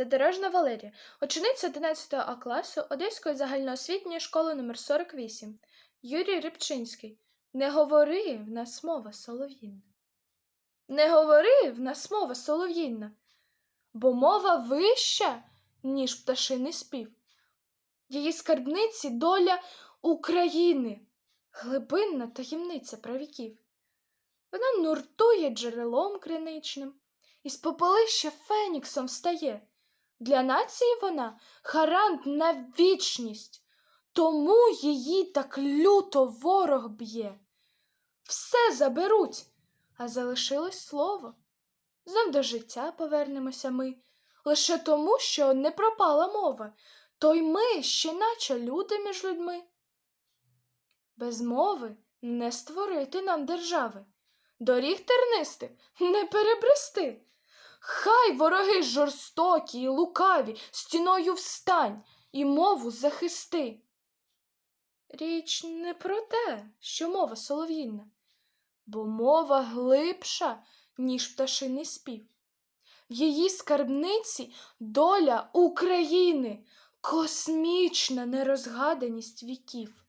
Задорожна Валерія, учениця 11 А класу Одеської загальноосвітньої школи номер 48 Юрій Рибчинський. Не говори в нас мова солов'їнна. Не говори в нас мова солов'їнна, бо мова вища, ніж пташиний спів. Її скарбниці доля України, глибинна таємниця правіків. Вона нуртує джерелом криничним, із попелища феніксом стає. Для нації вона гарант на вічність, тому її так люто ворог б'є. Все заберуть, а залишилось слово. Знов до життя повернемося ми, лише тому, що не пропала мова, то й ми ще наче люди між людьми. Без мови не створити нам держави, доріг тернистих не перебрести. Хай вороги жорстокі й лукаві стіною встань і мову захисти. Річ не про те, що мова солов'їнна, бо мова глибша, ніж пташиний спів. В її скарбниці доля України, космічна нерозгаданість віків.